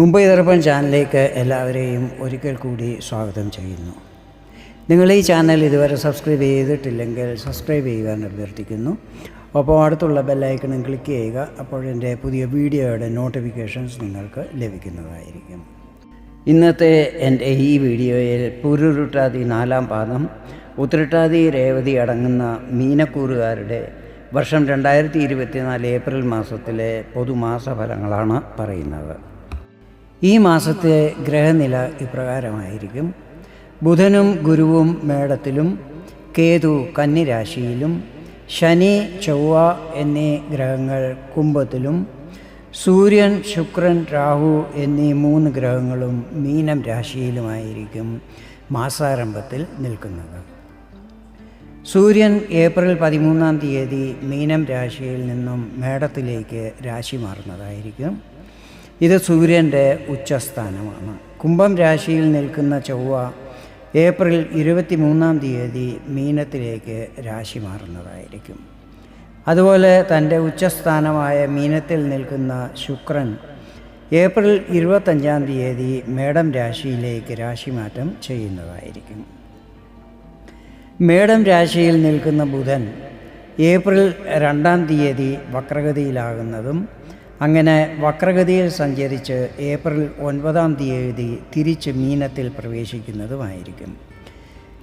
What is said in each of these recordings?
മുംബൈ ദർപ്പൺ ചാനലിലേക്ക് എല്ലാവരെയും ഒരിക്കൽ കൂടി സ്വാഗതം ചെയ്യുന്നു. നിങ്ങൾ ഈ ചാനൽ ഇതുവരെ സബ്സ്ക്രൈബ് ചെയ്തിട്ടില്ലെങ്കിൽ സബ്സ്ക്രൈബ് ചെയ്യുവാൻ അഭ്യർത്ഥിക്കുന്നു. അപ്പോൾ അടുത്തുള്ള ബെല്ലൈക്കണും ക്ലിക്ക് ചെയ്യുക അപ്പോൾ എന്റെ പുതിയ വീഡിയോയുടെ നോട്ടിഫിക്കേഷൻസ് നിങ്ങൾക്ക് ലഭിക്കുന്നതായിരിക്കും. ഇന്നത്തെ എന്റെ ഈ വീഡിയോയിൽ പുരുരുട്ടാതി നാലാം പാദം ഉത്രട്ടാതി രേവതി അടങ്ങുന്ന മീനക്കൂറുകാരുടെ വർഷം രണ്ടായിരത്തി ഇരുപത്തിനാല് ഏപ്രിൽ മാസത്തിലെ പൊതുമാസ ഫലങ്ങളാണ് പറയുന്നത്. ഈ മാസത്തെ ഗ്രഹനില ഇപ്രകാരമായിരിക്കും. ബുധനും ഗുരുവും മേടത്തിലും കേതു കന്നിരാശിയിലും ശനി ചൊവ്വ എന്നീ ഗ്രഹങ്ങൾ കുംഭത്തിലും സൂര്യൻ ശുക്രൻ രാഹു എന്നീ മൂന്ന് ഗ്രഹങ്ങളും മീനം രാശിയിലുമായിരിക്കും മാസാരംഭത്തിൽ നിൽക്കുന്നത്. സൂര്യൻ ഏപ്രിൽ പതിമൂന്നാം തീയതി മീനം രാശിയിൽ നിന്നും മേടത്തിലേക്ക് രാശി മാറുന്നതായിരിക്കും. ഇത് സൂര്യന്റെ ഉച്ചസ്ഥാനമാണ്. കുംഭം രാശിയിൽ നിൽക്കുന്ന ചൊവ്വ ഏപ്രിൽ ഇരുപത്തി മൂന്നാം തീയതി മീനത്തിലേക്ക് രാശി മാറുന്നതായിരിക്കും. അതുപോലെ തന്റെ ഉച്ചസ്ഥാനമായ മീനത്തിൽ നിൽക്കുന്ന ശുക്രൻ ഏപ്രിൽ ഇരുപത്തഞ്ചാം തീയതി മേടം രാശിയിലേക്ക് രാശിമാറ്റം ചെയ്യുന്നതായിരിക്കും. മേടം രാശിയിൽ നിൽക്കുന്ന ബുധൻ ഏപ്രിൽ രണ്ടാം തീയതി വക്രഗതിയിലാകുന്നതും അങ്ങനെ വക്രഗതിയിൽ സഞ്ചരിച്ച് ഏപ്രിൽ ഒൻപതാം തീയതി തിരിച്ച് മീനത്തിൽ പ്രവേശിക്കുന്നതുമായിരിക്കും.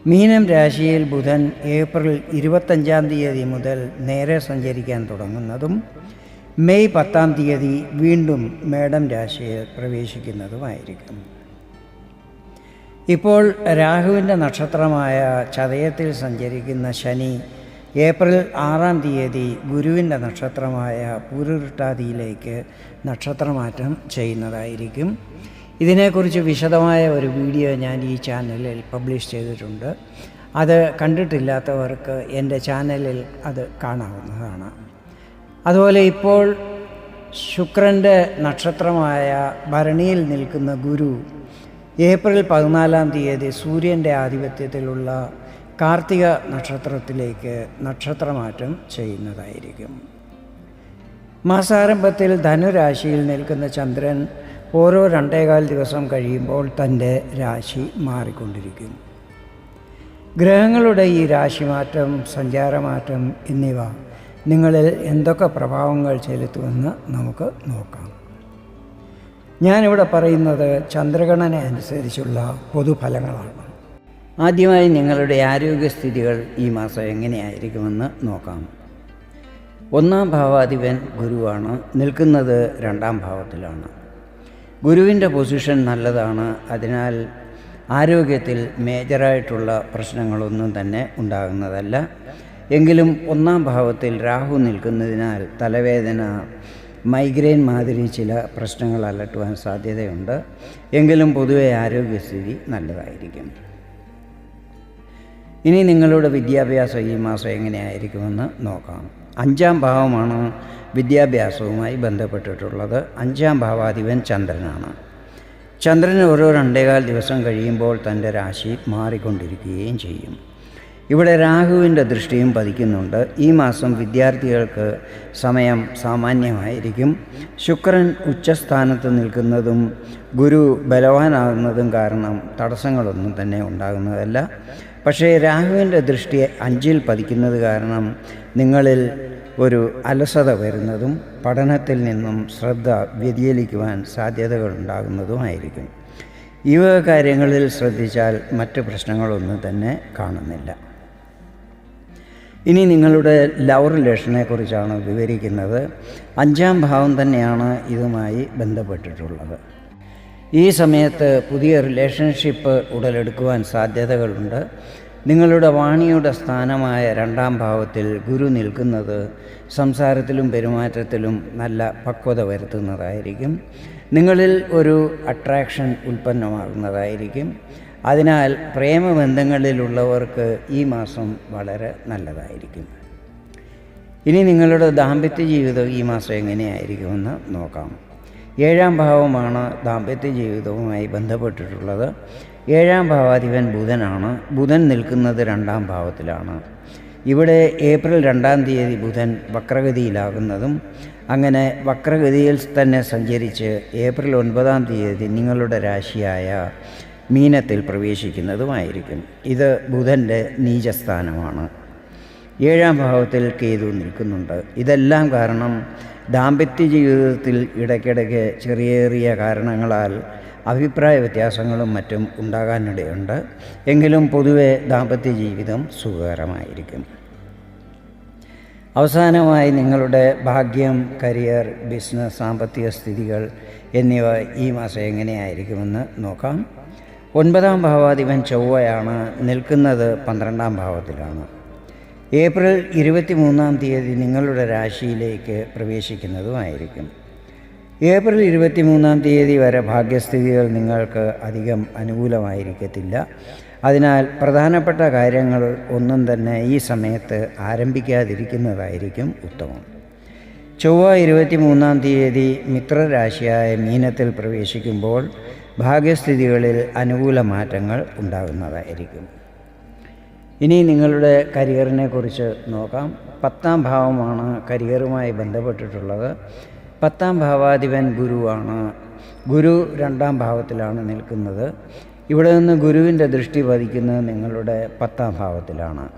മീനം രാശിയിൽ ബുധൻ ഏപ്രിൽ ഇരുപത്തഞ്ചാം തീയതി മുതൽ നേരെ സഞ്ചരിക്കാൻ തുടങ്ങുന്നതും മെയ് പത്താം തീയതി വീണ്ടും മേടം രാശിയിൽ പ്രവേശിക്കുന്നതുമായിരിക്കും. ഇപ്പോൾ രാഹുവിന്റെ നക്ഷത്രമായ ചതയത്തിൽ സഞ്ചരിക്കുന്ന ശനി ഏപ്രിൽ ആറാം തീയതി ഗുരുവിന്റെ നക്ഷത്രമായ പൂരുരുട്ടാതിയിലേക്ക് നക്ഷത്രമാറ്റം ചെയ്യുന്നതായിരിക്കും. ഇതിനെക്കുറിച്ച് വിശദമായ ഒരു വീഡിയോ ഞാൻ ഈ ചാനലിൽ പബ്ലിഷ് ചെയ്തിട്ടുണ്ട്. അത് കണ്ടിട്ടില്ലാത്തവർക്ക് എന്റെ ചാനലിൽ അത് കാണാവുന്നതാണ്. അതുപോലെ ഇപ്പോൾ ശുക്രന്റെ നക്ഷത്രമായ ഭരണിയിൽ നിൽക്കുന്ന ഗുരു ഏപ്രിൽ പതിനാലാം തീയതി സൂര്യന്റെ ആധിപത്യത്തിലുള്ള കാർത്തിക നക്ഷത്രത്തിലേക്ക് നക്ഷത്രമാറ്റം ചെയ്യുന്നതായിരിക്കും. മാസാരംഭത്തിൽ ധനുരാശിയിൽ നിൽക്കുന്ന ചന്ദ്രൻ ഓരോ രണ്ടേകാൽ ദിവസം കഴിയുമ്പോൾ തന്റെ രാശി മാറിക്കൊണ്ടിരിക്കും. ഗ്രഹങ്ങളുടെ ഈ രാശിമാറ്റം സഞ്ചാരമാറ്റം എന്നിവ നിങ്ങളിൽ എന്തൊക്കെ പ്രഭാവങ്ങൾ ചെലുത്തുമെന്ന് നമുക്ക് നോക്കാം. ഞാനിവിടെ പറയുന്നത് ചന്ദ്രഗണന അനുസരിച്ചുള്ള പൊതുഫലങ്ങളാണ്. ആദ്യമായി നിങ്ങളുടെ ആരോഗ്യസ്ഥിതികൾ ഈ മാസം എങ്ങനെയായിരിക്കുമെന്ന് നോക്കാം. ഒന്നാം ഭാവാധിപൻ ഗുരുവാണ്. നിൽക്കുന്നത് രണ്ടാം ഭാവത്തിലാണ്. ഗുരുവിന്റെ പൊസിഷൻ നല്ലതാണ്. അതിനാൽ ആരോഗ്യത്തിൽ മേജറായിട്ടുള്ള പ്രശ്നങ്ങളൊന്നും തന്നെ ഉണ്ടാകുന്നതല്ല. എങ്കിലും ഒന്നാം ഭാവത്തിൽ രാഹു നിൽക്കുന്നതിനാൽ തലവേദന മൈഗ്രെയിൻ മാതിരി ചില പ്രശ്നങ്ങൾ അലട്ടുവാൻ സാധ്യതയുണ്ട്. എങ്കിലും പൊതുവെ ആരോഗ്യസ്ഥിതി നല്ലതായിരിക്കും. ഇനി നിങ്ങളുടെ വിദ്യാഭ്യാസം ഈ മാസം എങ്ങനെയായിരിക്കുമെന്ന് നോക്കാം. അഞ്ചാം ഭാവമാണ് വിദ്യാഭ്യാസവുമായി ബന്ധപ്പെട്ടിട്ടുള്ളത്. അഞ്ചാം ഭാവാധിപൻ ചന്ദ്രനാണ്. ചന്ദ്രൻ ഓരോ രണ്ടേകാൽ ദിവസം കഴിയുമ്പോൾ തന്റെ രാശി മാറിക്കൊണ്ടിരിക്കുകയും ചെയ്യും. ഇവിടെ രാഹുവിന്റെ ദൃഷ്ടിയും പതിക്കുന്നുണ്ട്. ഈ മാസം വിദ്യാർത്ഥികൾക്ക് സമയം സാമാന്യമായിരിക്കും. ശുക്രൻ ഉച്ചസ്ഥാനത്ത് നിൽക്കുന്നതും ഗുരു ബലവാനാകുന്നതും കാരണം തടസ്സങ്ങളൊന്നും തന്നെ ഉണ്ടാകുന്നതല്ല. പക്ഷേ രാഹുവിന്റെ ദൃഷ്ടി അഞ്ചിൽ പതിക്കുന്നത് കാരണം നിങ്ങളിൽ ഒരു അലസത വരുന്നതും പഠനത്തിൽ നിന്നും ശ്രദ്ധ വ്യതിചലിക്കുവാൻ സാധ്യതകളുണ്ടാകുന്നതുമായിരിക്കും ഈ വക കാര്യങ്ങളിൽ ശ്രദ്ധിച്ചാൽ മറ്റ് പ്രശ്നങ്ങളൊന്നും തന്നെ കാണുന്നില്ല. ഇനി നിങ്ങളുടെ ലവ് റിലേഷനെ കുറിച്ചാണ് വിവരിക്കുന്നത്. അഞ്ചാം ഭാവം തന്നെയാണ് ഇതുമായി ബന്ധപ്പെട്ടിട്ടുള്ളത്. ഈ സമയത്ത് പുതിയ റിലേഷൻഷിപ്പ് ഉടലെടുക്കുവാൻ സാധ്യതകളുണ്ട്. നിങ്ങളുടെ വാണിയുടെ സ്ഥാനമായ രണ്ടാം ഭാവത്തിൽ ഗുരു നിൽക്കുന്നത് സംസാരത്തിലും പെരുമാറ്റത്തിലും നല്ല പക്വത വരുത്തുന്നതായിരിക്കും. നിങ്ങളിൽ ഒരു അട്രാക്ഷൻ ഉൽപ്പന്നമാകുന്നതായിരിക്കും. അതിനാൽ പ്രേമബന്ധങ്ങളിലുള്ളവർക്ക് ഈ മാസം വളരെ നല്ലതായിരിക്കും. ഇനി നിങ്ങളുടെ ദാമ്പത്യ ജീവിതം ഈ മാസം എങ്ങനെയായിരിക്കുമെന്ന് നോക്കാം. ഏഴാം ഭാവമാണ് ദാമ്പത്യ ജീവിതവുമായി ബന്ധപ്പെട്ടിട്ടുള്ളത്. ഏഴാം ഭാവാധിപൻ ബുധനാണ്. ബുധൻ നിൽക്കുന്നത് രണ്ടാം ഭാവത്തിലാണ്. ഇവിടെ ഏപ്രിൽ രണ്ടാം തീയതി ബുധൻ വക്രഗതിയിലാകുന്നതും അങ്ങനെ വക്രഗതിയിൽ തന്നെ സഞ്ചരിച്ച് ഏപ്രിൽ ഒൻപതാം തീയതി നിങ്ങളുടെ രാശിയായ മീനത്തിൽ പ്രവേശിക്കുന്നതുമായിരിക്കും. ഇത് ബുധന്റെ നീചസ്ഥാനമാണ്. ഏഴാം ഭാവത്തിൽ കേതു നിൽക്കുന്നുണ്ട്. ഇതെല്ലാം കാരണം ദാമ്പത്യ ജീവിതത്തിൽ ഇടയ്ക്കിടയ്ക്ക് ചെറിയ ചെറിയ കാരണങ്ങളാൽ അഭിപ്രായ വ്യത്യാസങ്ങളും മറ്റും ഉണ്ടാകാനിടയുണ്ട്. എങ്കിലും പൊതുവെ ദാമ്പത്യ ജീവിതം സുഖകരമായിരിക്കും. അവസാനമായി നിങ്ങളുടെ ഭാഗ്യം കരിയർ ബിസിനസ് സാമ്പത്തിക സ്ഥിതികൾ എന്നിവ ഈ മാസം എങ്ങനെയായിരിക്കുമെന്ന് നോക്കാം. ഒൻപതാം ഭാവാധിപൻ ചൊവ്വയാണ് നിൽക്കുന്നത് പന്ത്രണ്ടാം ഭാവത്തിലാണ്. ഏപ്രിൽ ഇരുപത്തി മൂന്നാം തീയതി നിങ്ങളുടെ രാശിയിലേക്ക് പ്രവേശിക്കുന്നതുമായിരിക്കും. ഏപ്രിൽ ഇരുപത്തി മൂന്നാം തീയതി വരെ ഭാഗ്യസ്ഥിതികൾ നിങ്ങൾക്ക് അധികം അനുകൂലമായിരിക്കത്തില്ല. അതിനാൽ പ്രധാനപ്പെട്ട കാര്യങ്ങൾ ഒന്നും തന്നെ ഈ സമയത്ത് ആരംഭിക്കാതിരിക്കുന്നതായിരിക്കും ഉത്തമം. ചൊവ്വ ഇരുപത്തി മൂന്നാം തീയതി മിത്രരാശിയായ മീനത്തിൽ പ്രവേശിക്കുമ്പോൾ ഭാഗ്യസ്ഥിതികളിൽ അനുകൂല മാറ്റങ്ങൾ ഉണ്ടാകുന്നതായിരിക്കും. ഇനി നിങ്ങളുടെ കരിയറിനെ കുറിച്ച് നോക്കാം. പത്താം ഭാവമാണ് കരിയറുമായി ബന്ധപ്പെട്ടിട്ടുള്ളത്. പത്താം ഭാവാധിപൻ ഗുരുവാണ്. ഗുരു രണ്ടാം ഭാവത്തിലാണ് നിൽക്കുന്നത്. ഇവിടെ നിന്ന് ഗുരുവിന്റെ ദൃഷ്ടി പതിക്കുന്നത് നിങ്ങളുടെ പത്താം ഭാവത്തിലാണ്.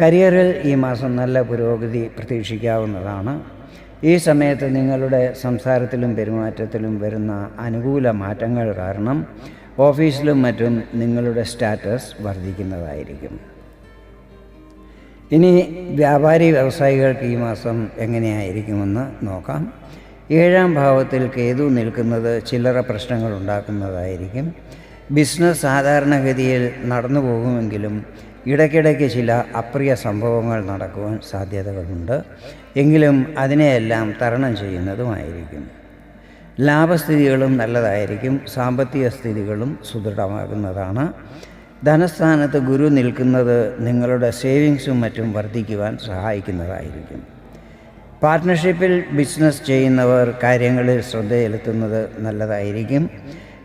കരിയറിൽ ഈ മാസം നല്ല പുരോഗതി പ്രതീക്ഷിക്കാവുന്നതാണ്. ഈ സമയത്ത് നിങ്ങളുടെ സംസാരത്തിലും പെരുമാറ്റത്തിലും വരുന്ന അനുകൂല മാറ്റങ്ങൾ കാരണം ഓഫീസിലും മറ്റും നിങ്ങളുടെ സ്റ്റാറ്റസ് വർദ്ധിക്കുന്നതായിരിക്കും. ഇനി വ്യാപാരി വ്യവസായികൾക്ക് ഈ മാസം എങ്ങനെയായിരിക്കുമെന്ന് നോക്കാം. ഏഴാം ഭാവത്തിൽ കേതു നിൽക്കുന്നത് ചില്ലറ പ്രശ്നങ്ങൾ ഉണ്ടാക്കുന്നതായിരിക്കും. ബിസിനസ് സാധാരണഗതിയിൽ നടന്നു പോകുമെങ്കിലും ഇടയ്ക്കിടയ്ക്ക് ചില അപ്രിയ സംഭവങ്ങൾ നടക്കുവാൻ സാധ്യതകളുണ്ട്. എങ്കിലും അതിനെയെല്ലാം തരണം ചെയ്യുന്നതുമായിരിക്കും. ലാഭസ്ഥിതികളും നല്ലതായിരിക്കും. സാമ്പത്തിക സ്ഥിതികളും സുദൃഢമാകുന്നതാണ്. ധനസ്ഥാനത്ത് ഗുരു നിൽക്കുന്നത് നിങ്ങളുടെ സേവിങ്സും മറ്റും വർദ്ധിക്കുവാൻ സഹായിക്കുന്നതായിരിക്കും. പാർട്ട്ണർഷിപ്പിൽ ബിസിനസ് ചെയ്യുന്നവർ കാര്യങ്ങളിൽ ശ്രദ്ധ ചെലുത്തുന്നത് നല്ലതായിരിക്കും.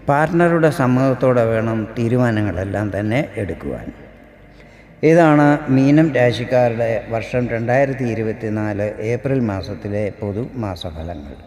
പാർട്ട്ണറുടെ സമ്മതത്തോടെ വേണം തീരുമാനങ്ങളെല്ലാം തന്നെ എടുക്കുവാൻ. ഇതാണ് മീനം രാശിക്കാരുടെ വർഷം രണ്ടായിരത്തി ഇരുപത്തിനാല് ഏപ്രിൽ മാസത്തിലെ പൊതു മാസഫലങ്ങൾ